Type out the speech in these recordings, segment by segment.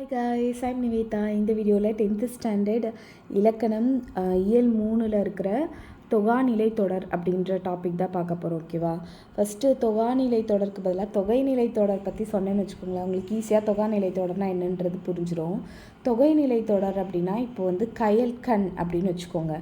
Hi guys I'm Nivetha இந்த வீடியோவில் tenth standard இலக்கணம் இயல் மூணில் இருக்கிற தொகாநிலை தொடர் அப்படின்ற டாபிக் தான் பார்க்க போகிறோம் ஓகேவா ஃபஸ்ட்டு தொகாநிலை தொடருக்கு பதிலாக தொகைநிலை தொடர் பற்றி சொன்னேன்னு வச்சுக்கோங்களேன். உங்களுக்கு ஈஸியாக தொகாநிலை தொடர்னா என்னன்றது புரிஞ்சிடும் தொகைநிலை தொடர் அப்படின்னா இப்போ வந்து கயல் கண் அப்படின்னு வச்சுக்கோங்க.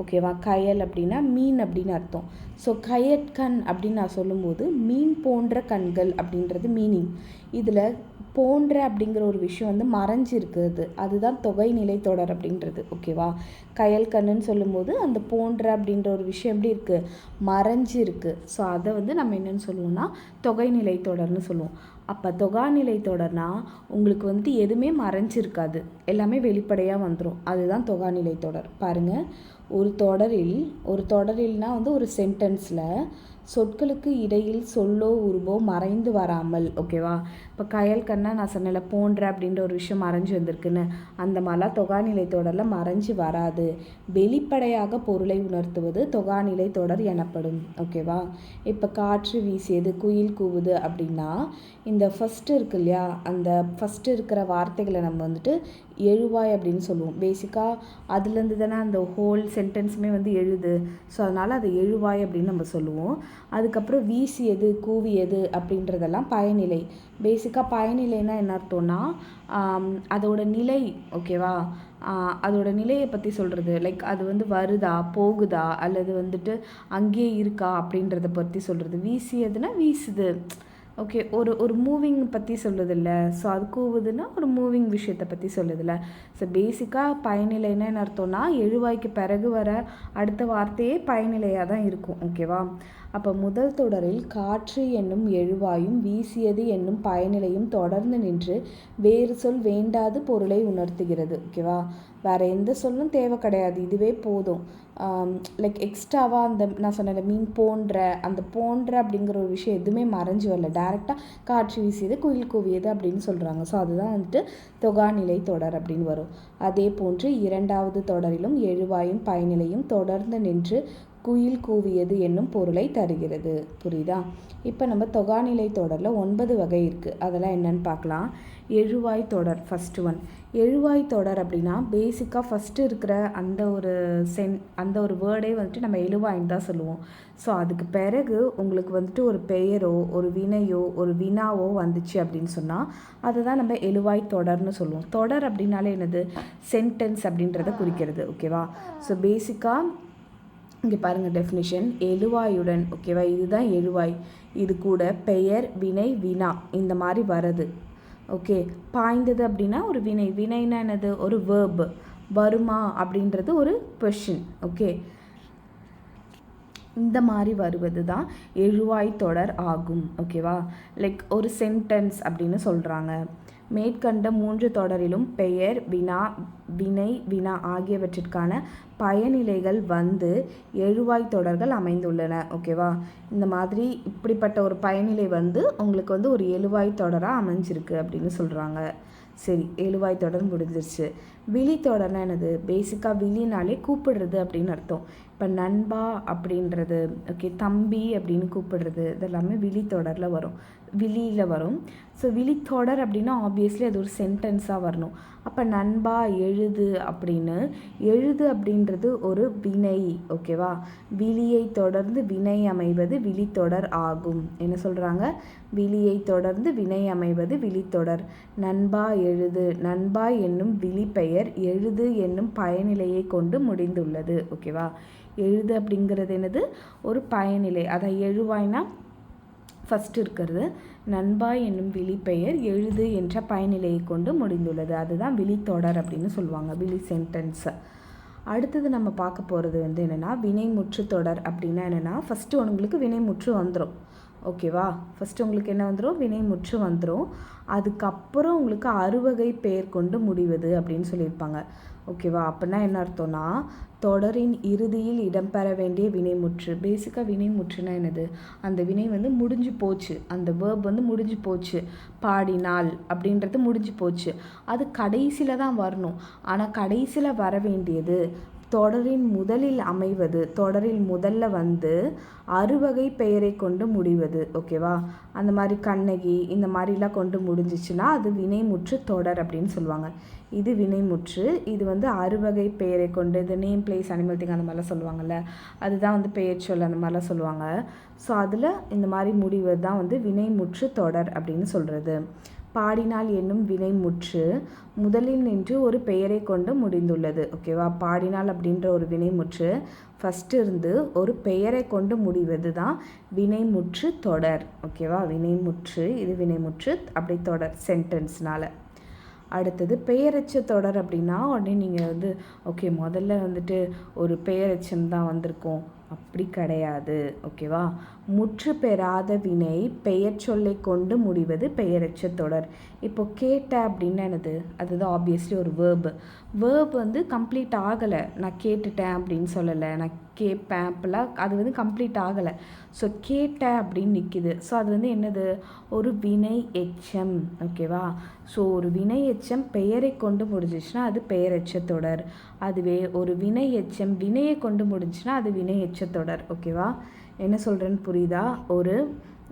ஓகேவா? கயல் அப்படின்னா மீன் அப்படின்னு அர்த்தம். ஸோ கயற்கண் அப்படின்னு நான் சொல்லும்போது மீன் போன்ற கண்கள் அப்படின்றது மீனிங் இதில் போன்ற அப்படிங்கிற ஒரு விஷயம் வந்து மறைஞ்சு இருக்குது அதுதான் தொகைநிலை தொடர் அப்படின்றது. ஓகேவா? கயல் கண்ணுன்னு சொல்லும்போது அந்த போன்ற அப்படின்ற ஒரு விஷயம் எப்படி இருக்குது மறைஞ்சிருக்கு. ஸோ அதை வந்து நம்ம என்னென்னு சொல்லுவோம்னா தொகைநிலை தொடர்னு சொல்லுவோம். அப்போ தொகாநிலை தொடர்னா உங்களுக்கு வந்துட்டு எதுவுமே மறைஞ்சிருக்காது. எல்லாமே வெளிப்படையாக வந்துடும் அதுதான் தொகாநிலை தொடர். பாருங்கள் ஒரு தொடரில் ஒரு தொடரில்னால் வந்து ஒரு சென்டென்ஸில் சொற்களுக்கு இடையில் சொல்லோ உருவோ மறைந்து வராமல் ஓகேவா இப்போ கயல் கண்ணா நான் சொன்னல போன்ற அப்படின்ற ஒரு விஷயம் மறைஞ்சு வந்திருக்குன்னு. அந்த மாதிரிலாம் தொகாநிலை தொடரில் மறைஞ்சு வராது. வெளிப்படையாக பொருளை உணர்த்துவது தொகாநிலை தொடர் எனப்படும் ஓகேவா இப்போ காற்று வீசியது குயில் கூவுது அப்படின்னா இந்த ஃபஸ்ட்டு இருக்கு இல்லையா? அந்த ஃபஸ்ட்டு இருக்கிற வார்த்தைகளை நம்ம வந்துட்டு எழுவாய் அப்படின்னு சொல்லுவோம். பேசிக்காக அதுலேருந்து தானே அந்த ஹோல் சென்டென்ஸுமே வந்து எழுது. ஸோ அதனால் அதை எழுவாய் அப்படின்னு நம்ம சொல்லுவோம். அதுக்கப்புறம் வீசியது கூவியது அப்படின்றதெல்லாம் பயனிலை. பேசிக்காக பயனிலைன்னா என்ன அர்த்தம்னா அதோட நிலை ஓகேவா அதோட நிலையை பற்றி சொல்கிறது லைக் அது வந்து வருதா போகுதா அல்லது வந்துட்டு அங்கேயே இருக்கா அப்படின்றத பற்றி சொல்கிறது வீசியதுன்னா வீசுது. ஓகே ஒரு ஒரு மூவிங் பற்றி சொல்லுதில்ல. ஸோ அது கூவுதுன்னா ஒரு மூவிங் விஷயத்தை பற்றி சொல்லுதில்ல. ஸோ பேசிக்காக பயனிலை என்ன அர்த்தம்னா எழுவாய்க்கு பிறகு வர அடுத்த வார்த்தையே பயனிலையாக தான் இருக்கும் ஓகேவா அப்போ முதல் தொடரில் காற்று என்னும் எழுவாயும் வீசியது என்னும் பயனிலையும் தொடர்ந்து நின்று வேறு சொல் வேண்டாது பொருளை உணர்த்துகிறது ஓகேவா வேறு எந்த சொல்லும் தேவை கிடையாது. இதுவே போதும். Um, லைக் எக்ஸ்ட்ராவாக அந்த நான் சொன்னேன் மீன் போன்ற அந்த போன்ற அப்படிங்கிற ஒரு விஷயம் எதுவுமே மறைஞ்சு வரல. டேரெக்டாக காற்று வீசியது குயில் கூவியது அப்படின்னு சொல்கிறாங்க ஸோ அதுதான் வந்துட்டு தொகாநிலை தொடர் அப்படின்னு வரும். அதே போன்று இரண்டாவது தொடரிலும் எழுவாயும் பயனிலையும் தொடர்ந்து நின்று குயில் கூவியது என்னும் பொருளை தருகிறது. புரியுதா? இப்போ நம்ம தொகாநிலை தொடரில் ஒன்பது வகை இருக்குது அதெல்லாம் என்னன்னு பார்க்கலாம். எழுவாய் தொடர் ஃபஸ்ட்டு ஒன் எழுவாய் தொடர் அப்படின்னா பேசிக்காக ஃபஸ்ட்டு இருக்கிற அந்த ஒரு சென் அந்த ஒரு வேர்டே வந்துட்டு நம்ம எழுவாயின்னு தான் சொல்லுவோம். ஸோ அதுக்கு பிறகு உங்களுக்கு வந்துட்டு ஒரு பெயரோ ஒரு வினையோ ஒரு வினாவோ வந்துச்சு அப்படின்னு சொன்னால் அதை தான் நம்ம எழுவாய் தொடர்னு சொல்லுவோம். தொடர் அப்படின்னாலே என்னது? சென்டென்ஸ் அப்படின்றத குறிக்கிறது. ஓகேவா ஸோ பேசிக்காக இங்கே பாருங்கள் டெஃபினிஷன் எழுவாயுடன் ஓகேவா இதுதான் எழுவாய். இது கூட பெயர் வினை வினா. இந்த மாதிரி வரது ஓகே பாய்ந்தது அப்படின்னா ஒரு வினை. வினைனா என்னது? ஒரு வேர்ப் வருமா அப்படின்றது ஒரு கொஷின் ஓகே இந்த மாதிரி வருவது தான் எழுவாய் தொடர் ஆகும். ஓகேவா லைக் ஒரு சென்டென்ஸ் அப்படின்னு சொல்கிறாங்க மேற்கண்ட மூன்று தொடரிலும் பெயர் வினா வினை வினா ஆகியவற்றிற்கான பயனிலைகள் வந்து எழுவாய் தொடர்கள் அமைந்துள்ளன. ஓகேவா? இந்த மாதிரி இப்படிப்பட்ட ஒரு பயனிலை வந்து உங்களுக்கு வந்து ஒரு எழுவாய் தொடராக அமைஞ்சிருக்கு அப்படின்னு சொல்கிறாங்க சரி எழுவாய் தொடர் முடிஞ்சிருச்சு. விழி தொடர்னா என்னது பேசிக்காக விழினாலே கூப்பிடுறது அப்படின்னு அர்த்தம். இப்போ நண்பா அப்படின்றது ஓகே தம்பி அப்படின்னு கூப்பிடுறது இதெல்லாமே விழித்தொடரில் வரும். விழியில் வரும். ஸோ விழித்தொடர் அப்படின்னா ஆப்வியஸ்லி அது ஒரு சென்டென்ஸாக வரணும். அப்போ நண்பா எழுது அப்படின்னு எழுது அப்படின்றது ஒரு வினை ஓகேவா விழியை தொடர்ந்து வினை அமைவது விழித்தொடர் ஆகும். என்ன சொல்கிறாங்க விழியை தொடர்ந்து வினை அமைவது விழித்தொடர். நண்பா எழுது. நண்பா என்னும் விழிப்பெயர் எழுது என்னும் பயனிலையை கொண்டு முடிந்துள்ளது ஓகேவா எழுது அப்படிங்கிறது என்னது? ஒரு பயனிலை. அதான் எழுவாய்னா ஃபஸ்ட் இருக்கிறது நண்பா என்னும் விழிப்பெயர் எழுது என்ற பயனிலையை கொண்டு முடிந்துள்ளது. அதுதான் விழித்தொடர் அப்படின்னு சொல்லுவாங்க விழி சென்டென்ஸ் அடுத்தது நம்ம பார்க்க போகிறது வந்து என்னென்னா வினைமுற்று தொடர் அப்படின்னா என்னென்னா ஃபஸ்ட்டு உங்களுக்கு வினைமுற்று வந்துடும் ஓகேவா ஃபஸ்ட்டு உங்களுக்கு என்ன வந்துடும் வினைமுற்று வந்துடும் அதுக்கப்புறம் உங்களுக்கு அறுவகை பெயர் கொண்டு முடிவது அப்படின்னு சொல்லியிருப்பாங்க. ஓகேவா? அப்படின்னா என்ன அர்த்தம்னா தொடரின் இறுதியில் இடம்பெற வேண்டிய வினைமுற்று பேசிக்காக வினைமுற்றுனா என்னது? அந்த வினை வந்து முடிஞ்சு போச்சு. அந்த வேர்ப் வந்து முடிஞ்சு போச்சு. பாடினால் அப்படின்றது முடிஞ்சு போச்சு. அது கடைசியில் தான் வரணும். ஆனால் கடைசியில் வர வேண்டியது தொடரின் முதலில் அமைவது தொடரில் முதல்ல வந்து அறுவகை பெயரை கொண்டு முடிவது ஓகேவா அந்த மாதிரி கண்ணகி இந்த மாதிரிலாம் கொண்டு முடிஞ்சிச்சுன்னா அது வினைமுற்று தொடர் அப்படின்னு சொல்லுவாங்க. இது வினைமுற்று இது வந்து அறுவகை பெயரை கொண்டு இது நேம் பிளேஸ் அனிமல் திங் அந்த மாதிரிலாம் சொல்லுவாங்கள்ல அதுதான் வந்து பெயர் சொல் அந்த மாதிரிலாம் சொல்லுவாங்க. ஸோ அதில் இந்த மாதிரி முடிவது தான் வந்து வினைமுற்று தொடர் அப்படின்னு சொல்கிறது பாடினால் என்னும் வினைமுற்று முதலில் நின்று ஒரு பெயரை கொண்டு முடிந்துள்ளது. ஓகேவா பாடினால் அப்படின்ற ஒரு வினைமுற்று ஃபஸ்ட்டு இருந்து ஒரு பெயரை கொண்டு முடிவது தான் வினைமுற்று தொடர். ஓகேவா வினைமுற்று இது வினைமுற்று அப்படி தொடர் சென்டென்ஸ்னால் அடுத்தது பெயரச்ச தொடர் அப்படின்னா உடனே நீங்கள் வந்து ஓகே முதல்ல வந்துட்டு ஒரு பெயரச்சம் தான் வந்திருக்கும். அப்படி கிடையாது ஓகேவா? முற்று பெறாத வினை பெயர் சொல்லை கொண்டு முடிவது பெயரச்ச தொடர். இப்போ கேட்ட அப்படின்னா என்னது? அதுதான் ஆப்வியஸ்லி ஒரு வேர்பு வேர்ப் வந்து கம்ப்ளீட் ஆகலை. நான் கேட்டுட்டேன் அப்படின்னு சொல்லலை. நான் கேட்பேன் அப்போல்லாம் அது வந்து கம்ப்ளீட் ஆகலை. ஸோ கேட்ட அப்படின்னு நிற்கிது ஸோ அது வந்து என்னது? ஒரு வினை எச்சம் ஓகேவா? ஸோ ஒரு வினை எச்சம் பெயரை கொண்டு முடிஞ்சிச்சுன்னா அது பெயரெச்ச தொடர். அதுவே ஒரு வினை எச்சம் வினையை கொண்டு முடிஞ்சுன்னா அது வினை எச்ச தொடர் ஓகேவா? என்ன சொல்கிறேன்னு புரியுதா? ஒரு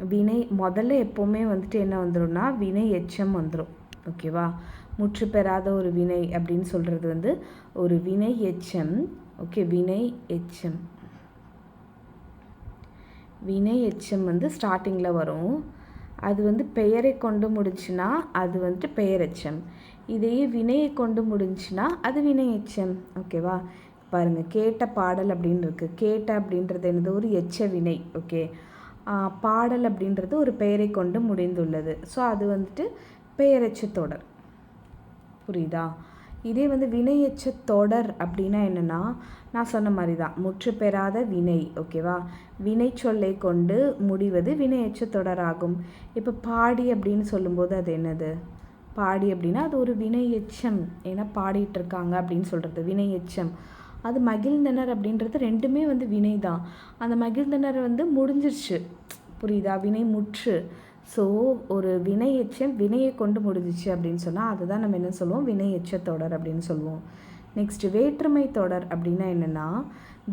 வினை முதல்ல எப்போவுமே வந்துட்டு என்ன வந்துடும்னா வினை எச்சம் வந்துடும் ஓகேவா? முற்று பெறாத ஒரு வினை அப்படின்னு சொல்கிறது வந்து ஒரு வினை எச்சம் ஓகே வினை எச்சம் வினை எச்சம் வந்து ஸ்டார்டிங்கில் வரும். அது வந்து பெயரை கொண்டு முடிச்சுன்னா அது வந்துட்டு பெயரெச்சம். இதையே வினையை கொண்டு முடிஞ்சுன்னா அது வினை எச்சம் ஓகேவா பாருங்கள் கேட்ட பாடல் அப்படின்னு இருக்குது கேட்ட அப்படின்றது என்னது? ஒரு எச்ச வினை. ஓகே பாடல் அப்படின்றது ஒரு பெயரை கொண்டு முடிந்துள்ளது. ஸோ அது வந்துட்டு பெயரெச்ச தொடர். புரியுதா? இதே வந்து வினையச்ச தொடர் அப்படின்னா என்னென்னா நான் சொன்ன மாதிரி தான் முற்று பெறாத வினை. ஓகேவா வினை சொல்லை கொண்டு முடிவது வினையச்ச தொடராகும். இப்போ பாடி அப்படின்னு சொல்லும்போது அது என்னது? பாடி அப்படின்னா அது ஒரு வினை எச்சம் ஏன்னா பாடிட்டு இருக்காங்க அப்படின்னு சொல்கிறது வினை எச்சம் அது மகிழ்ந்தனர் அப்படின்றது ரெண்டுமே வந்து வினை தான் அந்த மகிழ்ந்தனர் வந்து முடிஞ்சிருச்சு. புரியுதா? வினை முற்று. ஸோ ஒரு வினை எச்சம் வினையை கொண்டு முடிஞ்சிச்சு அப்படின்னு சொன்னால் அதுதான் நம்ம என்ன சொல்லுவோம்? வினை எச்ச தொடர் அப்படின்னு சொல்லுவோம். நெக்ஸ்ட் வேற்றுமை தொடர் அப்படின்னா என்னென்னா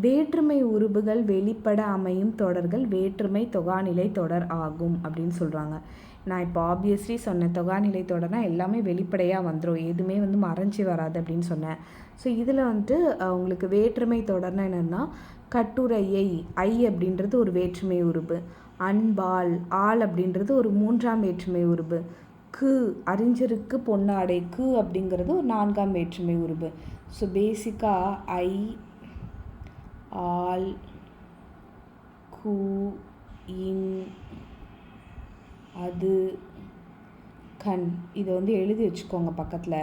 வேற்றுமை உருபுகள் வெளிப்பட அமையும் தொடர்கள் வேற்றுமை தொகாநிலை தொடர் ஆகும் அப்படின்னு சொல்கிறாங்க நான் இப்போ ஆப்வியஸ்லி சொன்னேன் தொகாநிலை தொடர்னா எல்லாமே வெளிப்படையாக வந்துடும் எதுவுமே வந்து மறைஞ்சி வராது அப்படின்னு சொன்னேன். ஸோ இதில் வந்துட்டு உங்களுக்கு வேற்றுமை தொடர்னா என்னென்னா கட்டுரையை ஐ அப்படின்றது ஒரு வேற்றுமை உருவு அன்பால் ஆள் அப்படின்றது ஒரு மூன்றாம் வேற்றுமை உருவு கு அறிஞருக்கு பொன்னாடை கு அப்படிங்கிறது ஒரு நான்காம் வேற்றுமை உருவு ஸோ பேசிக்காக ஐ ஆல் கு இன் அது கண். இதை வந்து எழுதி வச்சுக்கோங்க பக்கத்தில்.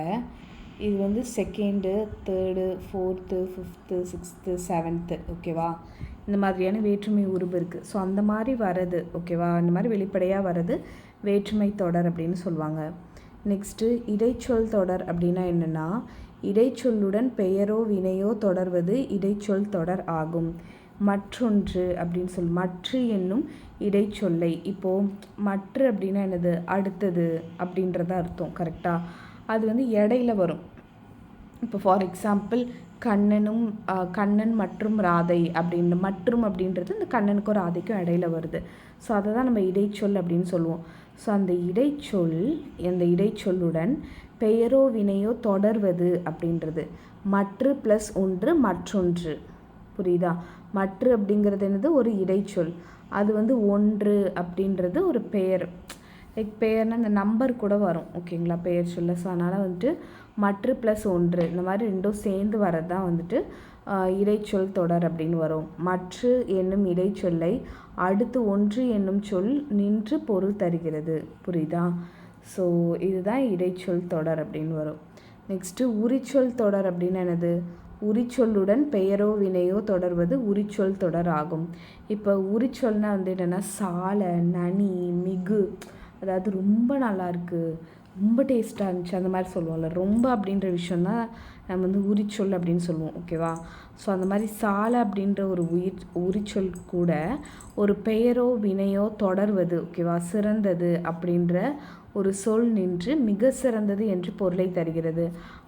இது வந்து second third fourth fifth sixth seventh ஓகேவா இந்த மாதிரியான வேற்றுமை உருவு இருக்குது ஸோ அந்த மாதிரி வர்றது ஓகேவா இந்த மாதிரி வெளிப்படையாக வர்றது வேற்றுமை தொடர் அப்படின்னு சொல்லுவாங்க. நெக்ஸ்ட்டு இடைச்சொல் தொடர் அப்படின்னா என்னென்னா இடைச்சொல்லுடன் பெயரோ வினையோ தொடர்வது இடைச்சொல் தொடர் ஆகும். மற்றொன்று அப்படின்னு சொல் மற்று என்னும் இடைச்சொல்லை. இப்போது மற்ற அப்படின்னா என்னது? அடுத்தது அப்படின்றத அர்த்தம் கரெக்டாக அது வந்து இடையில வரும். இப்போ ஃபார் எக்ஸாம்பிள் கண்ணனும் கண்ணன் மற்றும் ராதை அப்படின்னு மற்றும் அப்படின்றது இந்த கண்ணனுக்கும் ராதைக்கும் இடையில வருது. ஸோ அதை தான் நம்ம இடைச்சொல் அப்படின்னு சொல்லுவோம். ஸோ அந்த இடைச்சொல் அந்த இடைச்சொல்லுடன் பெயரோ வினையோ தொடர்வது அப்படின்றது. மற்ற ப்ளஸ் ஒன்று மற்றொன்று. புரியுதா? மற்ற அப்படிங்கிறது என்னது? ஒரு இடைச்சொல். அது வந்து ஒன்று அப்படின்றது ஒரு பெயர். லைக் பெயர்னால் இந்த நம்பர் கூட வரும். ஓகேங்களா பெயர் சொல்ல. ஸோ அதனால் வந்துட்டு மற்று ப்ளஸ் ஒன்று. இந்த மாதிரி ரெண்டும் சேர்ந்து வரது தான் வந்துட்டு இடைச்சொல் தொடர் அப்படின்னு வரும். மற்று என்னும் இடைச்சொல்லை அடுத்து ஒன்று என்னும் சொல் நின்று பொருள் தருகிறது. புரியுதா? ஸோ இதுதான் இடைச்சொல் தொடர் அப்படின்னு வரும். நெக்ஸ்ட்டு உரிச்சொல் தொடர் அப்படின்னு என்னது? உரிச்சொல்லுடன் பெயரோ வினையோ தொடர்வது உரிச்சொல் தொடர் ஆகும் இப்போ உரிச்சொல்னால் வந்து என்னென்னா சாலை நனி மிகு அதாவது ரொம்ப நல்லா இருக்குது ரொம்ப டேஸ்ட்டாக இருந்துச்சு அந்த மாதிரி சொல்லுவோம்ல. ரொம்ப அப்படின்ற விஷயம் தான் நம்ம வந்து உரிச்சொல் அப்படின்னு சொல்லுவோம் ஓகேவா ஸோ அந்த மாதிரி சாலை அப்படின்ற ஒரு உயிர் உரிச்சொல் கூட ஒரு பெயரோ வினையோ தொடர்வது ஓகேவா சிறந்தது அப்படின்ற ஒரு சொல் நின்று மிக சிறந்தது என்று பொருளை தருகிறது.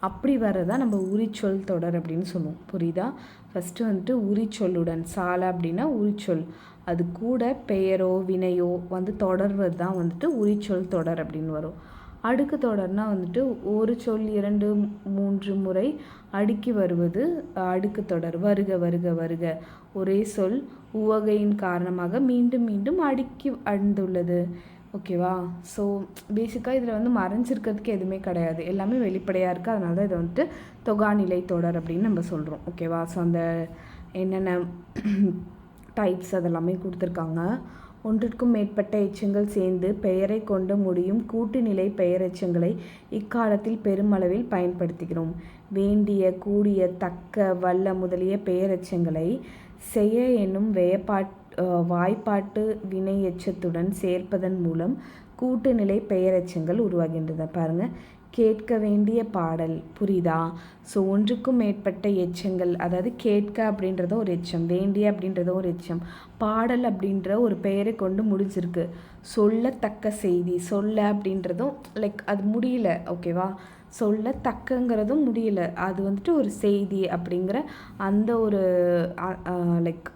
அப்படி வர்றதா நம்ம உரிச்சொல் தொடர் அப்படின்னு சொல்லுவோம். புரியுதா? ஃபஸ்ட்டு வந்துட்டு உரிச்சொல்லுடன் சாலை அப்படின்னா உரிச்சொல். அது கூட பெயரோ வினையோ வந்து தொடர்வது தான் வந்துட்டு உரிச்சொல் தொடர் அப்படின்னு வரும். அடுக்கு தொடர்னால் வந்துட்டு ஒரு சொல் இரண்டு மூன்று முறை அடுக்கி வருவது அடுக்கு தொடர். வருக வருக வருக. ஒரே சொல் உவகையின் காரணமாக மீண்டும் மீண்டும் அடுக்கி அழுந்துள்ளது ஓகேவா? ஸோ பேசிக்காக இதில் வந்து மறைஞ்சிருக்கிறதுக்கு எதுவுமே கிடையாது. எல்லாமே வெளிப்படையாக இருக்குது அதனால தான் இதை வந்துட்டு தொகாநிலை தொடர் அப்படின்னு நம்ம சொல்கிறோம் ஓகேவா? ஸோ அந்த என்னென்ன டைப்ஸ் அதெல்லாமே கொடுத்துருக்காங்க. ஒன்றிற்கும் மேற்பட்ட எச்சங்கள் சேர்ந்து பெயரை கொண்டு முடியும் கூட்டுநிலை பெயரெச்சங்களை இக்காலத்தில் பெருமளவில் பயன்படுத்துகிறோம். வேண்டிய கூடிய தக்க வல்ல முதலிய பெயரெச்சங்களை செய்ய என்னும் வேப்பாட் வாய்ப்பாட்டு வினை எச்சத்துடன் சேர்ப்பதன் மூலம் கூட்டுநிலை பெயரெச்சங்கள் உருவாகின்றன பாருங்கள் கேட்க வேண்டிய பாடல் புரியுதா? ஸோ ஒன்றுக்கும் மேற்பட்ட எச்சங்கள் அதாவது கேட்க அப்படின்றத ஒரு எச்சம் வேண்டிய அப்படின்றத ஒரு எச்சம் பாடல் அப்படின்ற ஒரு பெயரை கொண்டு முடிஞ்சிருக்கு. சொல்லத்தக்க செய்தி சொல்ல அப்படின்றதும் லைக் அது முடியல ஓகேவா சொல்ல தக்கங்கிறதும் முடியல அது வந்துட்டு ஒரு செய்தி அப்படிங்கிற அந்த ஒரு லைக்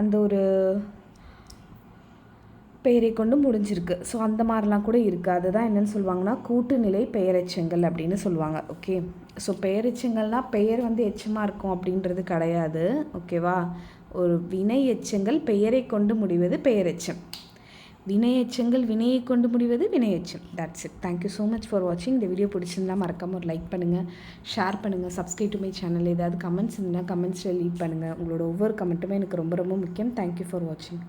அந்த ஒரு பெயரை கொண்டு முடிஞ்சிருக்கு. ஸோ அந்த மாதிரிலாம் கூட இருக்குது அதுதான் என்னென்னு சொல்லுவாங்கன்னா கூட்டுநிலை பெயரெச்சங்கள் அப்படின்னு சொல்லுவாங்க. ஓகே ஸோ பெயரெச்சங்கள்னால் பெயர் வந்து எச்சமாக இருக்கும் அப்படின்றது கிடையாது. ஓகேவா ஒரு வினை எச்சங்கள் பெயரை கொண்டு முடிவது பெயரெச்சம். வினையச்சங்கள் வினையை கொண்டு முடிவது வினையச்சம். That's it thank you so much for வாட்சிங் இந்த வீடியோ பிடிச்சிருந்தா மறக்காமல் ஒரு லைக் பண்ணுங்கள் ஷேர் பண்ணுங்கள் சப்ஸ்கிரைப் டு மை சேனல் ஏதாவது கமெண்ட்ஸ் இருந்தால் கமெண்ட்ஸில் லீட் பண்ணுங்கள் உங்களோட ஒவ்வொரு கமெண்ட்டுமே எனக்கு ரொம்ப ரொம்ப முக்கியம். தேங்க்யூ ஃபார் வாட்சிங்